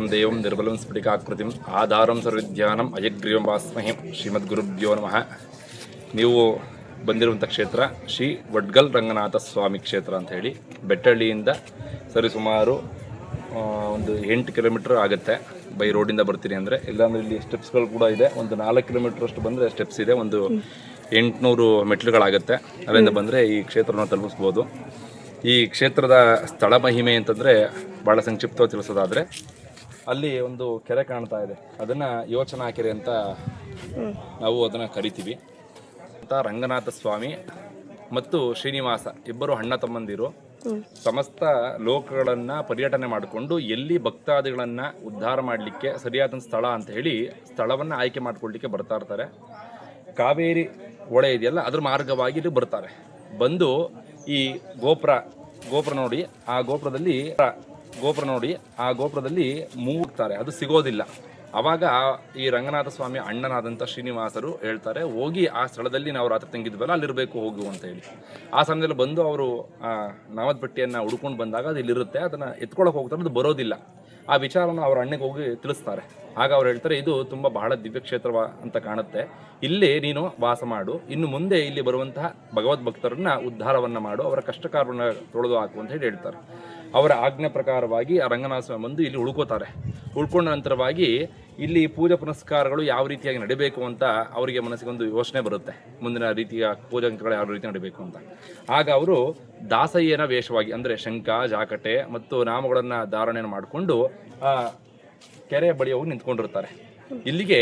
ನಿರ್ಭಯಂ ದೇವಂ ನಿರ್ಬಲಂ ಸ್ಫಟಿಕಾಕೃತಿಂ ಆಧಾರಂ ಸರ್ವಿಧ್ಯಾನಂ ಅಯಗ್ರೀವಂ ಶ್ರೀಮದ್ ಗುರುಭ್ಯೋ ನಮಃ ನೀವು ಬಂದಿರುವಂಥ ಕ್ಷೇತ್ರ ಶ್ರೀ ವಡ್ಗಲ್ ರಂಗನಾಥ ಸ್ವಾಮಿ ಕ್ಷೇತ್ರ ಅಂತ ಹೇಳಿ ಬೆಟ್ಟಳ್ಳಿಯಿಂದ ಸರಿಸುಮಾರು ಒಂದು ಎಂಟು ಕಿಲೋಮೀಟ್ರ್ ಆಗುತ್ತೆ ಬೈ ರೋಡಿಂದ ಬರ್ತೀನಿ ಅಂದರೆ. ಇಲ್ಲಾಂದ್ರೆ ಇಲ್ಲಿ ಸ್ಟೆಪ್ಸ್ಗಳು ಕೂಡ ಇದೆ. ಒಂದು ನಾಲ್ಕು ಕಿಲೋಮೀಟರ್ ಅಷ್ಟು ಬಂದರೆ ಸ್ಟೆಪ್ಸ್ ಇದೆ. ಒಂದು ಎಂಟುನೂರು ಮೆಟ್ಲುಗಳಾಗುತ್ತೆ. ಅಲ್ಲಿಂದ ಬಂದರೆ ಈ ಕ್ಷೇತ್ರನ ತಲುಪಿಸ್ಬೋದು. ಈ ಕ್ಷೇತ್ರದ ಸ್ಥಳ ಮಹಿಮೆ ಅಂತಂದರೆ ಭಾಳ ಸಂಕ್ಷಿಪ್ತವಾಗಿ ತಿಳಿಸೋದಾದರೆ ಅಲ್ಲಿ ಒಂದು ಕೆರೆ ಕಾಣ್ತಾ ಇದೆ. ಅದನ್ನು ಯೋಚನಾ ಕೆರೆ ಅಂತ ನಾವು ಅದನ್ನು ಕರಿತೀವಿ. ಅಂತ ರಂಗನಾಥ ಸ್ವಾಮಿ ಮತ್ತು ಶ್ರೀನಿವಾಸ ಇಬ್ಬರು ಅಣ್ಣ ತಮ್ಮಂದಿರು ಸಮಸ್ತ ಲೋಕಗಳನ್ನು ಪರ್ಯಟನೆ ಮಾಡಿಕೊಂಡು ಎಲ್ಲಿ ಭಕ್ತಾದಿಗಳನ್ನು ಉದ್ಧಾರ ಮಾಡಲಿಕ್ಕೆ ಸರಿಯಾದ ಸ್ಥಳ ಅಂತ ಹೇಳಿ ಸ್ಥಳವನ್ನು ಆಯ್ಕೆ ಮಾಡ್ಕೊಳ್ಳಿಕ್ಕೆ ಬರ್ತಾ ಇರ್ತಾರೆ. ಕಾವೇರಿ ಹೊಳೆ ಇದೆಯಲ್ಲ, ಅದ್ರ ಮಾರ್ಗವಾಗಿ ಇಲ್ಲಿ ಬರ್ತಾರೆ. ಬಂದು ಈ ಗೋಪುರ ಗೋಪುರ ನೋಡಿ, ಆ ಗೋಪುರದಲ್ಲಿ ಗೋಪುರ ನೋಡಿ, ಆ ಗೋಪುರದಲ್ಲಿ ಮೂಗ್ತಾರೆ ಅದು ಸಿಗೋದಿಲ್ಲ. ಅವಾಗ ಈ ರಂಗನಾಥ ಸ್ವಾಮಿ ಅಣ್ಣನಾದಂಥ ಶ್ರೀನಿವಾಸರು ಹೇಳ್ತಾರೆ, ಹೋಗಿ ಆ ಸ್ಥಳದಲ್ಲಿ ನಾವು ರಾತ್ರಿ ತಂಗಿದ್ವಲ್ಲ, ಅಲ್ಲಿರಬೇಕು, ಹೋಗು ಅಂತ ಹೇಳಿ. ಆ ಸಮಯದಲ್ಲಿ ಬಂದು ಅವರು ಆ ನಾಮದ್ಪಟ್ಟಿಯನ್ನು ಹುಡ್ಕೊಂಡು ಬಂದಾಗ ಅದು ಇಲ್ಲಿರುತ್ತೆ, ಅದನ್ನು ಎತ್ಕೊಳ್ಳೋಕೆ ಹೋಗ್ತಾರೆ, ಅದು ಬರೋದಿಲ್ಲ. ಆ ವಿಚಾರನ ಅವ್ರ ಅಣ್ಣಗೆ ಹೋಗಿ ತಿಳಿಸ್ತಾರೆ. ಆಗ ಅವ್ರು ಹೇಳ್ತಾರೆ, ಇದು ತುಂಬ ಬಹಳ ದಿವ್ಯ ಕ್ಷೇತ್ರ ಅಂತ ಕಾಣುತ್ತೆ. ಇಲ್ಲಿ ನೀನು ವಾಸ ಮಾಡು. ಇನ್ನು ಮುಂದೆ ಇಲ್ಲಿ ಬರುವಂತಹ ಭಗವದ್ ಭಕ್ತರನ್ನ ಉದ್ಧಾರವನ್ನ ಮಾಡು. ಅವರ ಕಷ್ಟಕಾರವನ್ನು ತೊಳೆದು ಹಾಕು ಅಂತ ಹೇಳಿ ಹೇಳ್ತಾರೆ. ಅವರ ಆಜ್ಞೆ ಪ್ರಕಾರವಾಗಿ ಆ ರಂಗನಾಥ ಸ್ವಾಮಿ ಬಂದು ಇಲ್ಲಿ ಉಳ್ಕೋತಾರೆ. ಉಳ್ಕೊಂಡ ನಂತರವಾಗಿ ಇಲ್ಲಿ ಪೂಜೆ ಪುನಸ್ಕಾರಗಳು ಯಾವ ರೀತಿಯಾಗಿ ನಡಿಬೇಕು ಅಂತ ಅವರಿಗೆ ಮನಸ್ಸಿಗೆ ಒಂದು ಯೋಚನೆ ಬರುತ್ತೆ. ಮುಂದಿನ ರೀತಿಯ ಪೂಜಾಂಕಗಳು ಯಾವ ರೀತಿ ನಡಿಬೇಕು ಅಂತ. ಆಗ ಅವರು ದಾಸಯ್ಯನ ವೇಷವಾಗಿ, ಅಂದರೆ ಶಂಖ, ಜಾಕಟೆ ಮತ್ತು ನಾಮಗಳನ್ನು ಧಾರಣೆಯನ್ನು ಮಾಡಿಕೊಂಡು ಆ ಕೆರೆಯ ಬಳಿ ಹೋಗಿ ನಿಂತ್ಕೊಂಡಿರ್ತಾರೆ. ಇಲ್ಲಿಗೆ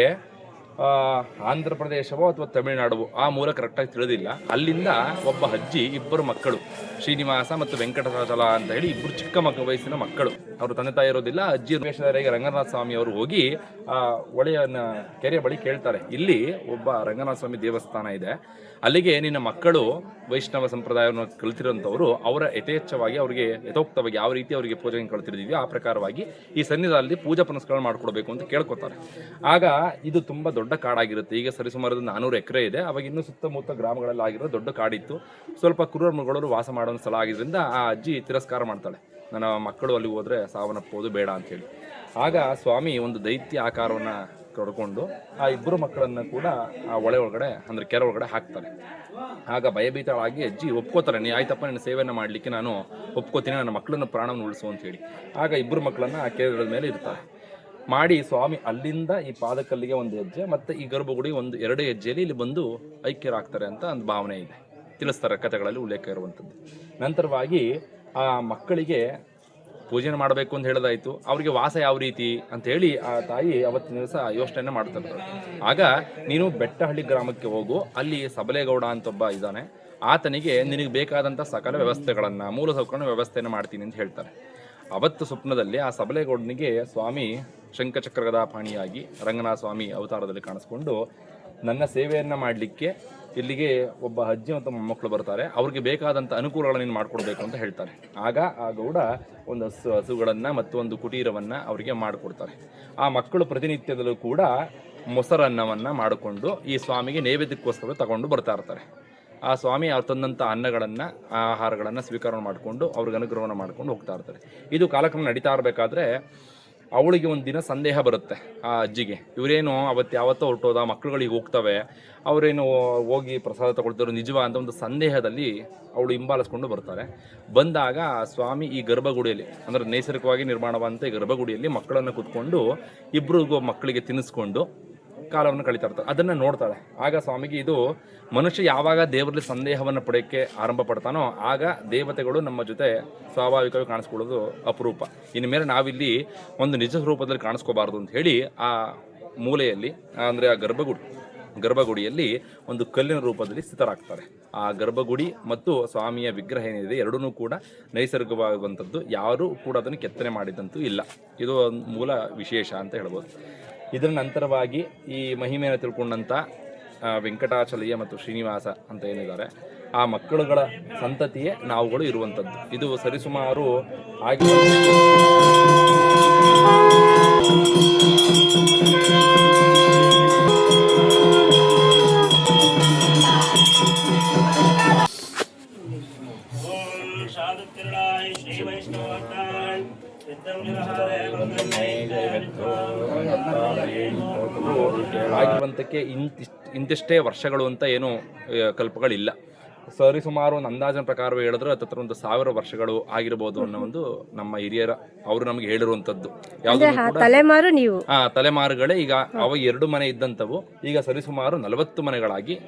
ಆಂಧ್ರ ಪ್ರದೇಶವೋ ಅಥವಾ ತಮಿಳುನಾಡುವೋ, ಆ ಮೂಲ ಕರೆಕ್ಟಾಗಿ ತಿಳಿದಿಲ್ಲ. ಅಲ್ಲಿಂದ ಒಬ್ಬ ಅಜ್ಜಿ, ಇಬ್ಬರು ಮಕ್ಕಳು, ಶ್ರೀನಿವಾಸ ಮತ್ತು ವೆಂಕಟರಾಜಲ ಅಂತ ಹೇಳಿ ಇಬ್ಬರು ಚಿಕ್ಕ ಮಕ್ಕ ವಯಸ್ಸಿನ ಮಕ್ಕಳು. ಅವರು ತಂದೆ ತಾಯಿ ಇರೋದಿಲ್ಲ, ಅಜ್ಜಿ ವೇಷಧಾರಿಗೆ ರಂಗನಾಥ ಸ್ವಾಮಿ ಅವರು ಹೋಗಿ, ಆ ಒಳೆಯನ್ನ ಕೆರೆಯ ಬಳಿ ಕೇಳ್ತಾರೆ. ಇಲ್ಲಿ ಒಬ್ಬ ರಂಗನಾಥ ಸ್ವಾಮಿ ದೇವಸ್ಥಾನ ಇದೆ. ಅಲ್ಲಿಗೆ ನಿನ್ನ ಮಕ್ಕಳು ವೈಷ್ಣವ ಸಂಪ್ರದಾಯವನ್ನು ಕಲಿತಿರೋಂಥವ್ರು, ಅವರ ಯಥೇಚ್ಛವಾಗಿ ಅವರಿಗೆ ಯಥೋಕ್ತವಾಗಿ ಯಾವ ರೀತಿ ಅವರಿಗೆ ಪೂಜೆ ಕಲ್ತಿರ್ತೀವಿ ಆ ಪ್ರಕಾರವಾಗಿ ಈ ಸನ್ನಿಧಾನದಲ್ಲಿ ಪೂಜಾ ಪುನಸ್ಕಾರ ಮಾಡ್ಕೊಡ್ಬೇಕು ಅಂತ ಕೇಳ್ಕೊತಾರೆ. ಆಗ ಇದು ತುಂಬ ದೊಡ್ಡ ಕಾಡಾಗಿರುತ್ತೆ. ಈಗ ಸರಿಸುಮಾರು ನಾನೂರು ಎಕರೆ ಇದೆ. ಅವಾಗ ಇನ್ನೂ ಸುತ್ತಮುತ್ತ ಗ್ರಾಮಗಳಲ್ಲಿ ಆಗಿರೋ ದೊಡ್ಡ ಕಾಡಿತ್ತು. ಸ್ವಲ್ಪ ಕುರುಬ ವಾಸ ಮಾಡೋ ಸ್ಥಳ ಆಗಿದ್ದರಿಂದ ಆ ಅಜ್ಜಿ ತಿರಸ್ಕಾರ ಮಾಡ್ತಾಳೆ. ನನ್ನ ಮಕ್ಕಳು ಅಲ್ಲಿ ಹೋದ್ರೆ ಸಾವನ್ನಪ್ಪೋದು ಬೇಡ ಅಂತೇಳಿ ಆಗ ಸ್ವಾಮಿ ಒಂದು ದೈತ್ಯ ಆಕಾರವನ್ನು ತೊಡ್ಕೊಂಡು ಆ ಇಬ್ಬರು ಮಕ್ಕಳನ್ನು ಕೂಡ ಆ ಒಳೆ ಒಳಗಡೆ, ಅಂದ್ರೆ ಕೆರೆ ಒಳಗಡೆ ಹಾಕ್ತಾರೆ. ಆಗ ಭಯಭೀತಳಾಗಿ ಅಜ್ಜಿ ಒಪ್ಕೋತಾರೆ, ನೀ ಆಯ್ತಪ್ಪ, ನನ್ನ ಸೇವೆಯನ್ನು ಮಾಡಲಿಕ್ಕೆ ನಾನು ಒಪ್ಕೋತೀನಿ, ನನ್ನ ಮಕ್ಕಳನ್ನ ಪ್ರಾಣವನ್ನು ಉಳಿಸು ಅಂತ ಹೇಳಿ. ಆಗ ಇಬ್ಬರು ಮಕ್ಕಳನ್ನ ಆ ಕೆರೆಗಳ ಮೇಲೆ ಇರ್ತಾರೆ ಮಾಡಿ ಸ್ವಾಮಿ ಅಲ್ಲಿಂದ ಈ ಪಾದಕಲ್ಲಿಗೆ ಒಂದು ಹೆಜ್ಜೆ, ಮತ್ತೆ ಈ ಗರ್ಭಗುಡಿ ಒಂದು ಎರಡು ಹೆಜ್ಜೆಯಲ್ಲಿ ಇಲ್ಲಿ ಬಂದು ಐಕ್ಯರಾಗ್ತಾರೆ ಅಂತ ಒಂದು ಭಾವನೆ ಇದೆ. ತಿಳಿಸ್ತಾರೆ ಕಥೆಗಳಲ್ಲಿ ಉಲ್ಲೇಖ ಇರುವಂಥದ್ದು ನಂತರವಾಗಿ ಆ ಮಕ್ಕಳಿಗೆ ಪೂಜೆನ ಮಾಡಬೇಕು ಅಂತ ಹೇಳೋದಾಯಿತು. ಅವರಿಗೆ ವಾಸ ಯಾವ ರೀತಿ ಅಂತ ಹೇಳಿ ಆ ತಾಯಿ ಅವತ್ತಿನ ದಿವಸ ಯೋಚನೆ ಮಾಡ್ತಾರೆ ಆಗ ನೀನು ಬೆಟ್ಟಹಳ್ಳಿ ಗ್ರಾಮಕ್ಕೆ ಹೋಗು, ಅಲ್ಲಿ ಸಬಲೇಗೌಡ ಅಂತ ಒಬ್ಬ ಇದ್ದಾನೆ. ಆತನಿಗೆ ನಿನಗೆ ಬೇಕಾದಂಥ ಸಕಲ ವ್ಯವಸ್ಥೆಗಳನ್ನು ಮೂಲಸೌಕರ್ಯ ವ್ಯವಸ್ಥೆಯನ್ನು ಮಾಡ್ತೀನಿ ಅಂತ ಹೇಳ್ತಾರೆ. ಅವತ್ತು ಸ್ವಪ್ನದಲ್ಲಿ ಆ ಸಬಲೇಗೌಡನಿಗೆ ಸ್ವಾಮಿ ಶಂಖಚಕ್ರದ ಪಾಣಿಯಾಗಿ ರಂಗನಾಥ ಸ್ವಾಮಿ ಅವತಾರದಲ್ಲಿ ಕಾಣಿಸ್ಕೊಂಡು, ನನ್ನ ಸೇವೆಯನ್ನು ಮಾಡಲಿಕ್ಕೆ ಇಲ್ಲಿಗೆ ಒಬ್ಬ ಅಜ್ಜಿ ಮತ್ತು ಮೊಮ್ಮಕ್ಕಳು ಬರ್ತಾರೆ. ಅವ್ರಿಗೆ ಬೇಕಾದಂಥ ಅನುಕೂಲಗಳನ್ನು ನೀನು ಮಾಡಿಕೊಡ್ಬೇಕು ಅಂತ ಹೇಳ್ತಾರೆ ಆಗ ಆ ಗೌಡ ಒಂದು ಹಸು, ಹಸುಗಳನ್ನು ಮತ್ತು ಒಂದು ಕುಟೀರವನ್ನು ಅವರಿಗೆ ಮಾಡಿಕೊಡ್ತಾರೆ ಆ ಮಕ್ಕಳು ಪ್ರತಿನಿತ್ಯದಲ್ಲೂ ಕೂಡ ಮೊಸರನ್ನವನ್ನು ಮಾಡಿಕೊಂಡು ಈ ಸ್ವಾಮಿಗೆ ನೈವೇದ್ಯಕ್ಕೋಸ್ಕರ ತಗೊಂಡು ಬರ್ತಾ ಇರ್ತಾರೆ. ಆ ಸ್ವಾಮಿ ಅವ್ರು ತಂದಂಥ ಅನ್ನಗಳನ್ನು ಆಹಾರಗಳನ್ನು ಸ್ವೀಕಾರ ಮಾಡಿಕೊಂಡು ಅವ್ರಿಗೆ ಅನುಗ್ರಹವನ್ನು ಮಾಡ್ಕೊಂಡು ಹೋಗ್ತಾ ಇರ್ತಾರೆ. ಇದು ಕಾಲಕ್ರಮ ನಡೀತಾ ಇರಬೇಕಾದ್ರೆ ಅವಳಿಗೆ ಒಂದು ದಿನ ಸಂದೇಹ ಬರುತ್ತೆ ಆ ಅಜ್ಜಿಗೆ. ಇವರೇನು ಅವತ್ತು ಯಾವತ್ತೋ ಹೊರಟೋದ, ಮಕ್ಕಳುಗಳಿಗೆ ಹೋಗ್ತವೆ, ಅವರೇನು ಹೋಗಿ ಪ್ರಸಾದ ತಗೊಳ್ತಾರೋ ನಿಜವಾ? ಅಂತ ಒಂದು ಸಂದೇಹದಲ್ಲಿ ಅವಳು ಹಿಂಬಾಲಿಸ್ಕೊಂಡು ಬರ್ತಾರೆ. ಬಂದಾಗ ಸ್ವಾಮಿ ಈ ಗರ್ಭಗುಡಿಯಲ್ಲಿ, ಅಂದರೆ ನೈಸರ್ಗಿಕವಾಗಿ ನಿರ್ಮಾಣವಾದಂಥ ಗರ್ಭಗುಡಿಯಲ್ಲಿ ಮಕ್ಕಳನ್ನು ಕೂತ್ಕೊಂಡು ಇಬ್ಬರಿಗೂ ಮಕ್ಕಳಿಗೆ ತಿನ್ನಿಸ್ಕೊಂಡು ಕಾಲವನ್ನು ಕಳೀತಾ ಇರ್ತಾರೆ. ಅದನ್ನು ನೋಡ್ತಾಳೆ. ಆಗ ಸ್ವಾಮಿಗೆ ಇದು ಮನುಷ್ಯ ಯಾವಾಗ ದೇವರಲ್ಲಿ ಸಂದೇಹವನ್ನು ಪಡೆಯೋಕ್ಕೆ ಆರಂಭ ಪಡ್ತಾನೋ ಆಗ ದೇವತೆಗಳು ನಮ್ಮ ಜೊತೆ ಸ್ವಾಭಾವಿಕವಾಗಿ ಕಾಣಿಸ್ಕೊಳ್ಳೋದು ಅಪರೂಪ. ಇನ್ನು ಮೇಲೆ ನಾವಿಲ್ಲಿ ಒಂದು ನಿಜ ರೂಪದಲ್ಲಿ ಕಾಣಿಸ್ಕೋಬಾರ್ದು ಅಂತ ಹೇಳಿ ಆ ಮೂಲೆಯಲ್ಲಿ, ಅಂದರೆ ಆ ಗರ್ಭಗುಡಿ, ಗರ್ಭಗುಡಿಯಲ್ಲಿ ಒಂದು ಕಲ್ಲಿನ ರೂಪದಲ್ಲಿ ಸ್ಥಿತರಾಗ್ತಾರೆ. ಆ ಗರ್ಭಗುಡಿ ಮತ್ತು ಸ್ವಾಮಿಯ ವಿಗ್ರಹ ಏನಿದೆ ಎರಡೂ ಕೂಡ ನೈಸರ್ಗಿಕವಾಗುವಂಥದ್ದು ಯಾರೂ ಕೂಡ ಅದನ್ನು ಕೆತ್ತನೆ ಮಾಡಿದಂತೂ ಇಲ್ಲ. ಇದು ಒಂದು ಮೂಲ ವಿಶೇಷ ಅಂತ ಹೇಳ್ಬೋದು. ಇದರ ನಂತರವಾಗಿ ಈ ಮಹಿಮೆಯನ್ನು ತಿಳ್ಕೊಂಡಂಥ ವೆಂಕಟಾಚಲಯ್ಯ ಮತ್ತು ಶ್ರೀನಿವಾಸ ಅಂತ ಏನಿದ್ದಾರೆ, ಆ ಮಕ್ಕಳುಗಳ ಸಂತತಿಯೇ ನಾವುಗಳು ಇರುವಂಥದ್ದು ಇದು ಸರಿಸುಮಾರು ಆಗಿ ಶ್ರೀ ವೈಷ್ಣವ ಆಗಿರುವಂಥಕ್ಕೆ ಇಂತಿಷ್ಟು ಇಂತಿಷ್ಟೇ ವರ್ಷಗಳು ಅಂತ ಏನು ಕಲ್ಪಗಳಿಲ್ಲ. ಸರಿ ಸುಮಾರು ಒಂದು ಅಂದಾಜಿನ ಪ್ರಕಾರ ಹೇಳಿದ್ರೆ ಹತ್ತತ್ರ ಒಂದು ಸಾವಿರ ವರ್ಷಗಳು ಆಗಿರ್ಬೋದು ಅನ್ನೋ ಒಂದು ನಮ್ಮ ಹಿರಿಯರ ಅವರು ನಮಗೆ ಹೇಳಿರುವಂತದ್ದು ಯಾವ್ದು ತಲೆಮಾರು ನೀವು. ಆ ತಲೆಮಾರುಗಳೇ ಈಗ ಅವ ಎರಡು ಮನೆ ಇದ್ದಂತವು ಈಗ ಸರಿಸುಮಾರು ನಲವತ್ತು ಮನೆಗಳಾಗಿ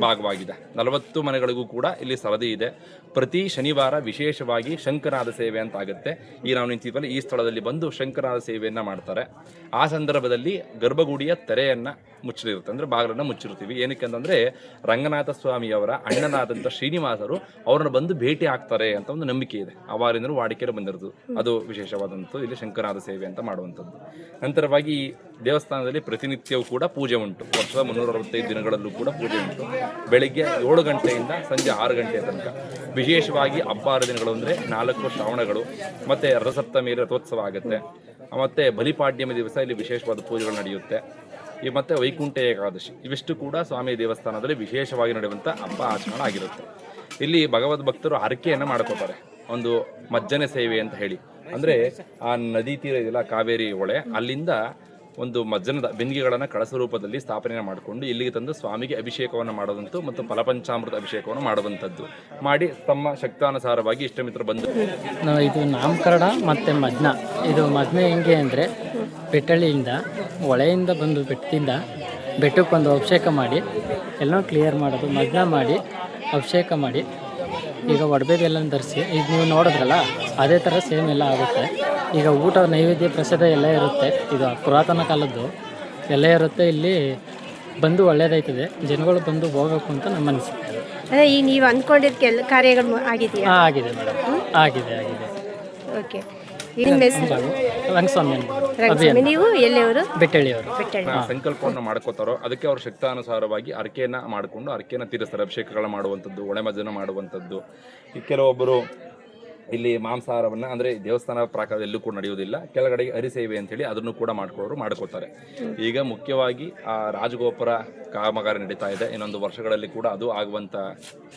ಭಾಗವಾಗಿದೆ. ನಲವತ್ತು ಮನೆಗಳಿಗೂ ಕೂಡ ಇಲ್ಲಿ ಸರದಿ ಇದೆ. ಪ್ರತಿ ಶನಿವಾರ ವಿಶೇಷವಾಗಿ ಶಂಕರಾದ ಸೇವೆ ಅಂತ ಆಗುತ್ತೆ. ಈ ನಾವು ನಿಂತಿದ್ವಲ್ಲ ಈ ಸ್ಥಳದಲ್ಲಿ ಬಂದು ಶಂಕರಾದ ಸೇವೆಯನ್ನ ಮಾಡ್ತಾರೆ. ಆ ಸಂದರ್ಭದಲ್ಲಿ ಗರ್ಭಗುಡಿಯ ತೆರೆಯನ್ನ ಮುಚ್ಚಿರುತ್ತೆ. ಅಂದ್ರೆ ಬಾಗಿಲನ್ನ ಮುಚ್ಚಿರ್ತೀವಿ. ಏನಕ್ಕೆ ಅಂತಂದ್ರೆ ರಂಗನಾಥ ಸ್ವಾಮಿಯವರ ಅಣ್ಣನಾದಂಥ ಶ್ರೀನಿವಾಸರು ಅವ್ರನ್ನ ಬಂದು ಭೇಟಿ ಆಗ್ತಾರೆ ಅಂತ ಒಂದು ನಂಬಿಕೆ ಇದೆ. ಅವಾರಿಂದಲೂ ವಾಡಿಕೆಯಲ್ಲಿ ಬಂದಿರೋದು. ಅದು ವಿಶೇಷವಾದಂಥದ್ದು. ಇಲ್ಲಿ ಶಂಕರನಾಥ ಸೇವೆ ಅಂತ ಮಾಡುವಂಥದ್ದು. ನಂತರವಾಗಿ ದೇವಸ್ಥಾನದಲ್ಲಿ ಪ್ರತಿನಿತ್ಯವೂ ಕೂಡ ಪೂಜೆ ಉಂಟು. ವರ್ಷದ ಮುನ್ನೂರ ಅರವತ್ತೈದು ದಿನಗಳಲ್ಲೂ ಕೂಡ ಪೂಜೆ ಉಂಟು. ಬೆಳಿಗ್ಗೆ ಏಳು ಗಂಟೆಯಿಂದ ಸಂಜೆ ಆರು ಗಂಟೆಯ ತನಕ. ವಿಶೇಷವಾಗಿ ಹಬ್ಬ ಹರಿದಿನಗಳು ಅಂದರೆ ನಾಲ್ಕು ಶ್ರಾವಣಗಳು, ಮತ್ತು ರಥಸಪ್ತಮಿ, ರಥೋತ್ಸವ ಆಗುತ್ತೆ. ಮತ್ತು ಬಲಿಪಾಡ್ಯಮಿ ದಿವಸ ಇಲ್ಲಿ ವಿಶೇಷವಾದ ಪೂಜೆಗಳು ನಡೆಯುತ್ತೆ. ಮತ್ತೆ ವೈಕುಂಠ ಏಕಾದಶಿ. ಇವಿಷ್ಟು ಕೂಡ ಸ್ವಾಮಿ ದೇವಸ್ಥಾನದಲ್ಲಿ ವಿಶೇಷವಾಗಿ ನಡೆಯುವಂಥ ಹಬ್ಬ ಆಚರಣೆ ಆಗಿರುತ್ತೆ. ಇಲ್ಲಿ ಭಗವದ್ ಭಕ್ತರು ಹರಕೆಯನ್ನು ಮಾಡ್ಕೋತಾರೆ. ಒಂದು ಮಜ್ಜನೆ ಸೇವೆ ಅಂತ ಹೇಳಿ. ಅಂದರೆ ಆ ನದಿ ತೀರ ಇದೆಯಲ್ಲ, ಕಾವೇರಿ ಹೊಳೆ, ಅಲ್ಲಿಂದ ಒಂದು ಮಜ್ಜನದ ಬಿಂದಿಗೆಗಳನ್ನು ಕಳಸ ರೂಪದಲ್ಲಿ ಸ್ಥಾಪನೆ ಮಾಡಿಕೊಂಡು ಇಲ್ಲಿಗೆ ತಂದು ಸ್ವಾಮಿಗೆ ಅಭಿಷೇಕವನ್ನು ಮಾಡೋದಂತು ಮತ್ತು ಫಲಪಂಚಾಮೃತ ಅಭಿಷೇಕವನ್ನು ಮಾಡುವಂಥದ್ದು. ಮಾಡಿ ತಮ್ಮ ಶಕ್ತಾನುಸಾರವಾಗಿ ಇಷ್ಟಮಿತ್ರ ಬಂದು ಇದು ನಾಮಕರಣ ಮತ್ತು ಮಜ್ನ. ಇದು ಮಜ್ನ ಹೆಂಗೆ ಅಂದರೆ ಬೆಟ್ಟಳ್ಳಿಯಿಂದ ಹೊಳೆಯಿಂದ ಬಂದು ಬೆಟ್ಟದಿಂದ ಬೆಟ್ಟಕ್ಕೆ ಬಂದು ಅಭಿಷೇಕ ಮಾಡಿ ಎಲ್ಲ ಕ್ಲಿಯರ್ ಮಾಡೋದು ಮಗ್ನ ಮಾಡಿ ಅಭಿಷೇಕ ಮಾಡಿ ಈಗ ಒಡಬೇದೆಲ್ಲ ಧರಿಸಿ ಈಗ ನೀವು ನೋಡಿದ್ರಲ್ಲ ಅದೇ ಥರ ಸೇಮ್ ಎಲ್ಲ ಆಗುತ್ತೆ. ಈಗ ಊಟ ನೈವೇದ್ಯ ಪ್ರಸಾದ ಎಲ್ಲ ಇರುತ್ತೆ ಇದು ಪುರಾತನ ಕಾಲದ್ದು ಎಲ್ಲ ಇರುತ್ತೆ ಇಲ್ಲಿ ಬಂದು ಒಳ್ಳೇದಾಯ್ತದೆ ಜನಗಳು ಬಂದು ಹೋಗಬೇಕು ಅಂತ ನಮ್ಮ ಅನಿಸಿಕೆ. ಅದೇ ಈ ನೀವು ಅಂದ್ಕೊಂಡಿದ್ದ ಕೆಲ ಕಾರ್ಯಗಳು ಆಗಿದೆಯಾ? ಹಾಂ ಆಗಿದೆ ಮೇಡಮ್. ಆಗಿದೆ ಆಗಿದೆ. ಓಕೆ ನಿಮ್ಮ ಹೆಸರು? ರಂಗಸ್ವಾಮಿ ಅಂತ. ರಂಗಸ್ವಾಮಿ. ನೀವು ಎಲ್ಲಿಯವರು ಬೆಟ್ಟಳ್ಳಿಯವರು ಬೆಟ್ಟಳ್ಳಿ ಸಂಕಲ್ಪವನ್ನು ಮಾಡ್ಕೋತಾರೋ ಅದಕ್ಕೆ ಅವ್ರ ಶಕ್ತಾನುಸಾರವಾಗಿ ಅರ್ಕೆಯನ್ನ ಮಾಡಿಕೊಂಡು ಅರ್ಕೆಯನ್ನ ತೀರಿಸ್ತಾರೆ ಅಭಿಷೇಕಗಳ ಮಾಡುವಂಥದ್ದು ಒಳೆಮಜ್ಜನ ಮಾಡುವಂಥದ್ದು. ಈ ಕೆಲವೊಬ್ಬರು ಇಲ್ಲಿ ಮಾಂಸಾಹಾರವನ್ನು ಅಂದ್ರೆ ದೇವಸ್ಥಾನ ಪ್ರಾಕಾರದಲ್ಲೂ ಕೂಡ ನಡೆಯುವುದಿಲ್ಲ. ಕೆಳಗಡೆ ಹರಿಸೇವೆ ಅಂತೇಳಿ ಅದನ್ನು ಕೂಡ ಮಾಡ್ಕೊಳ್ಳೋರು ಮಾಡ್ಕೋತಾರೆ. ಈಗ ಮುಖ್ಯವಾಗಿ ಆ ರಾಜಗೋಪುರ ಕಾಮಗಾರಿ ನಡೀತಾ ಇದೆ. ಇನ್ನೊಂದು ವರ್ಷಗಳಲ್ಲಿ ಕೂಡ ಅದು ಆಗುವಂತ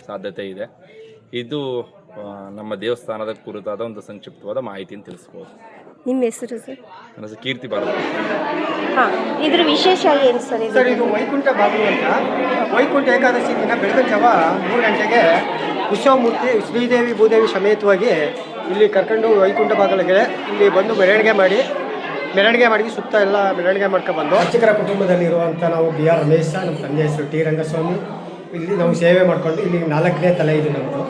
ಸಾಧ್ಯತೆ ಇದೆ. ಇದು ನಮ್ಮ ದೇವಸ್ಥಾನದ ಕುರಿತಾದ ಒಂದು ಸಂಕ್ಷಿಪ್ತವಾದ ಮಾಹಿತಿಯನ್ನು ತಿಳಿಸ್ಬೋದು. ನಿಮ್ಮ ಹೆಸರು ಸರ್? ನನ್ನ ಹೆಸರು ಕೀರ್ತಿ ಭಾರತ ಹಾಂ ಇದ್ರ ವಿಶೇಷ ಏನು ಸರ್ ಇದು? ಸರ್ ಇದು ವೈಕುಂಠ ಬಾಬು ಅಂತ. ವೈಕುಂಠ ಏಕಾದಶಿ ದಿನ ಬೆಳಗ್ಗೆ ಜಾವ ಮೂರು ಗಂಟೆಗೆ ಉತ್ಸವಮೂರ್ತಿ ಶ್ರೀದೇವಿ ಭೂದೇವಿ ಸಮೇತವಾಗಿ ಇಲ್ಲಿ ಕರ್ಕೊಂಡು ವೈಕುಂಠ ಬಾಗಿಲಿಗೆ ಇಲ್ಲಿ ಬಂದು ಮೆರವಣಿಗೆ ಮಾಡಿ ಮೆರವಣಿಗೆ ಮಾಡಿ ಸುತ್ತ ಎಲ್ಲ ಮೆರವಣಿಗೆ ಮಾಡ್ಕೊಬಂದು ಅರ್ಚಕರ ಕುಟುಂಬದಲ್ಲಿರುವಂಥ ನಾವು ಬಿ ಆರ್ ರಮೇಶ ನಮ್ಮ ತಂದೆ ಹೆಸರು ಟಿ ರಂಗಸ್ವಾಮಿ. ಇಲ್ಲಿ ನಾವು ಸೇವೆ ಮಾಡಿಕೊಂಡು ಇಲ್ಲಿ ನಾಲ್ಕನೇ ತಲೆ ಇದು ನಮ್ಮದು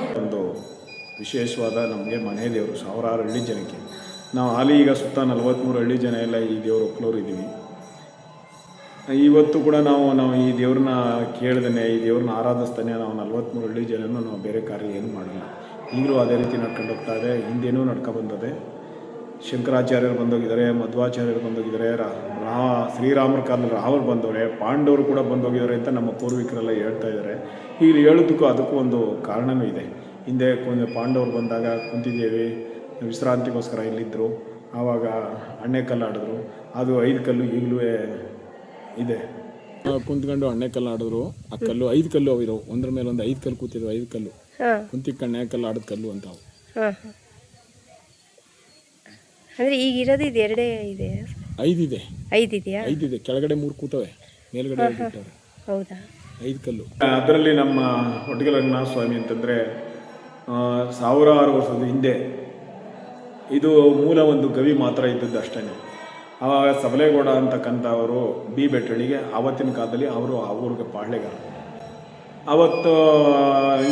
ವಿಶೇಷವಾದ ನಮಗೆ ಮನೆ ದೇವರು, ಸಾವಿರಾರು ಹಳ್ಳಿ ಜನಕ್ಕೆ. ನಾವು ಹಾಲಿ ಈಗ ಸುತ್ತ ನಲವತ್ತ್ಮೂರು ಹಳ್ಳಿ ಜನ ಎಲ್ಲ ಈ ದೇವರು ಒಕ್ಕಲೂರು ಇದ್ದೀವಿ ಇವತ್ತು ಕೂಡ ನಾವು ನಾವು ಈ ದೇವ್ರನ್ನ ಕೇಳ್ದೇ ಈ ದೇವ್ರನ್ನ ಆರಾಧಿಸ್ತಾನೆ ನಾವು ನಲ್ವತ್ತ್ಮೂರು ಹಳ್ಳಿ ಜನನೂ ನಾವು ಬೇರೆ ಕಾರ್ಯ ಏನು ಮಾಡಲ್ಲ. ಈಗಲೂ ಅದೇ ರೀತಿ ನಡ್ಕೊಂಡು ಹೋಗ್ತಾ ಇದೆ. ಹಿಂದೇನೂ ಬಂದದೆ. ಶಂಕರಾಚಾರ್ಯರು ಬಂದೋಗಿದ್ದಾರೆ, ಮಧ್ವಾಚಾರ್ಯರು ಬಂದೋಗಿದ್ದಾರೆ, ರಾ ರಾ, ಶ್ರೀರಾಮರ ಕಾಲದಲ್ಲಿ ರಾವರು ಬಂದವರೆ, ಪಾಂಡವರು ಕೂಡ ಬಂದೋಗಿದ್ದಾರೆ ಅಂತ ನಮ್ಮ ಪೂರ್ವಿಕರೆಲ್ಲ ಹೇಳ್ತಾ ಇದ್ದಾರೆ. ಇಲ್ಲಿ ಹೇಳೋದಕ್ಕೂ ಅದಕ್ಕೂ ಒಂದು ಕಾರಣವೂ ಇದೆ. ಹಿಂದೆ ಕೊಂದು ಪಾಂಡವರು ಬಂದಾಗ ಕುಂತಿದ್ದೇವೆ ವಿಶ್ರಾಂತಿಗೋಸ್ಕರ ಇಲ್ಲಿದ್ದರು ಆವಾಗ ಅಣ್ಣೆ ಕಲ್ಲು ಆಡಿದ್ರು. ಅದು ಐದು ಕಲ್ಲು ಈಗಲೂ ಇದೆ. ಕುಂತ್ಕೊಂಡು ಅಣ್ಣೆ ಕಲ್ಲು ಆಡಿದ್ರು. ಆ ಕಲ್ಲು ಐದು ಕಲ್ಲು ಅವು ಇರೋವು. ಒಂದ್ರ ಮೇಲೆ ಒಂದು ಐದು ಕಲ್ಲು ಕೂತಿದ್ವು ಐದು ಕಲ್ಲು. ಕುಂತಿಕ್ಕ ಕುಂತಿಕ್ಕೆ ಅಣ್ಣೆ ಕಲ್ಲು ಆಡದ ಕಲ್ಲು ಅಂತ ಅವು. ಅಂದ್ರೆ ಈಗ ಇರೋದು ಇದು ಎರಡೇ ಇದೆ? ಐದಿದೆ ಐದು ಐದಿದೆ ಕೆಳಗಡೆ ಮೂರು ಕೂತವೆ ಮೇಲ್ಗಡೆ ಹೌದಾ? ಐದು ಕಲ್ಲು. ಅದರಲ್ಲಿ ನಮ್ಮ ಒಟ್ಟಿಗೆ ರಂಗನಾಥ ಸ್ವಾಮಿ ಅಂತಂದರೆ ಸಾವಿರಾರು ವರ್ಷದ ಹಿಂದೆ ಇದು ಮೂಲ ಒಂದು ಕವಿ ಮಾತ್ರ ಇದ್ದದ್ದು ಅಷ್ಟೇ ಆವಾಗ ಸಬಲೇಗೌಡ ಅಂತಕ್ಕಂಥವರು ಬಿ ಬೆಟ್ಟಳಿಗೆ ಆವತ್ತಿನ ಕಾಲದಲ್ಲಿ ಅವರು ಆ ಊರಿಗೆ ಪಾಳ್ಯಗಾರ ಅವತ್ತು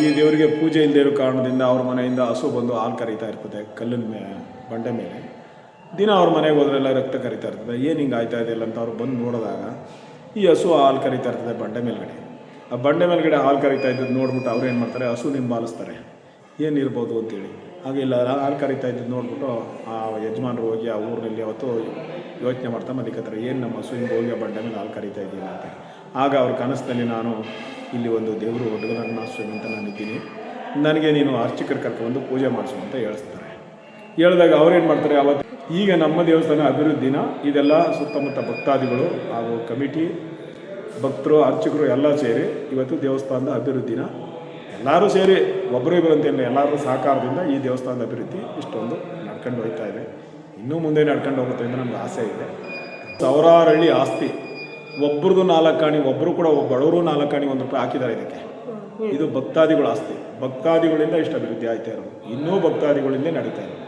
ಈ ದೇವರಿಗೆ ಪೂಜೆ ಇಲ್ಲದೆ ಇರೋ ಕಾರಣದಿಂದ ಅವ್ರ ಮನೆಯಿಂದ ಹಸು ಬಂದು ಹಾಲು ಕರೀತಾ ಇರ್ತದೆ, ಕಲ್ಲಿನ ಮೇಲೆ ಬಂಡೆ ಮೇಲೆ. ದಿನ ಅವ್ರ ಮನೆಗೆ ಹೋದ್ರೆಲ್ಲ ರಕ್ತ ಕರಿತಾ ಇರ್ತದೆ, ಏನು ಹಿಂಗೆ ಆಯ್ತಾ ಇದೆಯಲ್ಲ ಅಂತ ಅವ್ರು ಬಂದು ನೋಡಿದಾಗ ಈ ಹಸು ಹಾಲು ಕರಿತಾ ಇರ್ತದೆ ಬಂಡೆ ಮೇಲ್ಗಡೆ. ಆ ಬಂಡೆ ಮೇಲ್ಗಡೆ ಹಾಲು ಕರಿತಾ ಇದ್ದದ್ದು ನೋಡ್ಬಿಟ್ಟು ಅವ್ರು ಏನು ಮಾಡ್ತಾರೆ, ಹಸು ನಿಂಬಾಲಿಸ್ತಾರೆ ಏನಿರ್ಬೋದು ಅಂತೇಳಿ. ಹಾಗೆ ಇಲ್ಲ ಹಾಲು ಕರಿತಾ ಇದ್ದು ನೋಡ್ಬಿಟ್ಟು ಆ ಯಜಮಾನರು ಹೋಗಿ ಆ ಊರಿನಲ್ಲಿ ಅವತ್ತು ಯೋಚನೆ ಮಾಡ್ತಾ ಮಲಿಕತ್ತಾರೆ ಏನು ನಮ್ಮ ಹಸುವಿನ ಹಿಂಗೆ ಬಂಡೆ ಮೇಲೆ ಹಾಲು ಕರಿತಾ ಇದ್ದೀನಿ ಅಂತ. ಆಗ ಅವ್ರ ಕನಸಿನಲ್ಲಿ ನಾನು ಇಲ್ಲಿ ಒಂದು ದೇವರು ಒಡ್ಗರಂಗನಾಥ ಸ್ವಾಮಿ ಅಂತ ನಾನಿದ್ದೀನಿ ನನಗೆ ನೀನು ಅರ್ಚಕರ ಕರ್ಕೊಂಡು ಪೂಜೆ ಮಾಡಿಸು ಅಂತ ಹೇಳಿಸ್ತಾರೆ ಹೇಳಿದಾಗ ಅವ್ರೇನು ಮಾಡ್ತಾರೆ ಅವತ್ತು ಈಗ ನಮ್ಮ ದೇವಸ್ಥಾನ ಅಭಿವೃದ್ಧಿನ ಇದೆಲ್ಲ ಸುತ್ತಮುತ್ತ ಭಕ್ತಾದಿಗಳು ಹಾಗೂ ಕಮಿಟಿ, ಭಕ್ತರು, ಅರ್ಚಕರು ಎಲ್ಲ ಸೇರಿ ಇವತ್ತು ದೇವಸ್ಥಾನದ ಅಭಿವೃದ್ಧಿನ ಎಲ್ಲರೂ ಸೇರಿ ಒಬ್ಬರೇ ಇಬ್ಬರು ಎಲ್ಲರೂ ಸಹಕಾರದಿಂದ ಈ ದೇವಸ್ಥಾನದ ಅಭಿವೃದ್ಧಿ ಇಷ್ಟೊಂದು ನಡ್ಕೊಂಡು ಹೋಗ್ತಾ ಇದೆ. ಇನ್ನೂ ಮುಂದೆ ನಡ್ಕೊಂಡು ಹೋಗುತ್ತೆ ಅಂತ ನಮ್ಗೆ ಆಸೆ ಇದೆ. ಸಾವಿರಾರು ಹಳ್ಳಿ ಆಸ್ತಿ ಒಬ್ರದ್ದು ನಾಲ್ಕು ಕಾಣಿ ಒಬ್ಬರು ಕೂಡ ಬಡವರು ನಾಲ್ಕು ಕಾಣಿ ಒಂದು ರೂಪಾಯಿ ಹಾಕಿದ್ದಾರೆ ಇದಕ್ಕೆ. ಇದು ಭಕ್ತಾದಿಗಳ ಆಸ್ತಿ. ಭಕ್ತಾದಿಗಳಿಂದ ಇಷ್ಟು ಅಭಿವೃದ್ಧಿ ಆಯ್ತಾ ಇರೋದು ಇನ್ನೂ ಭಕ್ತಾದಿಗಳಿಂದ ನಡೀತಾ ಇರೋದು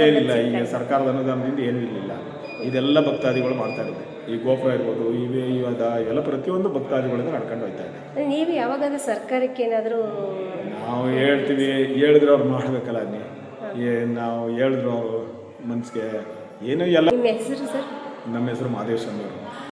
ಏನಿಲ್ಲ ಈಗ ಸರ್ಕಾರದ ಅನುದಾನದಿಂದ ಏನೂ ಇಲ್ಲ ಇದೆಲ್ಲ ಭಕ್ತಾದಿಗಳು ಮಾಡ್ತಾ ಇರೋದು. ಈ ಗೋಪುರ ಇರ್ಬೋದು ಇವೇ ಇವಾದ ಇವೆಲ್ಲ ಪ್ರತಿಯೊಂದು ಭಕ್ತಾದಿಗಳಿಂದ ನಡ್ಕೊಂಡು ಹೋಗ್ತಾ ಇದೆ. ನೀವು ಯಾವಾಗಾದ್ರೂ ಸರ್ಕಾರಕ್ಕೆ ಏನಾದರೂ ನಾವು ಹೇಳ್ತೀವಿ ಹೇಳಿದ್ರೆ ಅವ್ರು ಮಾಡಬೇಕಲ್ಲ ಅಲ್ಲಿ. ಏನು ನಾವು ಹೇಳಿದ್ರು ಅವರು ಮನ್ಸಿಗೆ ಏನು ಎಲ್ಲ ನಿಮ್ಮ ಹೆಸರು ಸರ್? ನಮ್ಮ ಹೆಸರು ಮಾದೇಶ್ ಅವರು.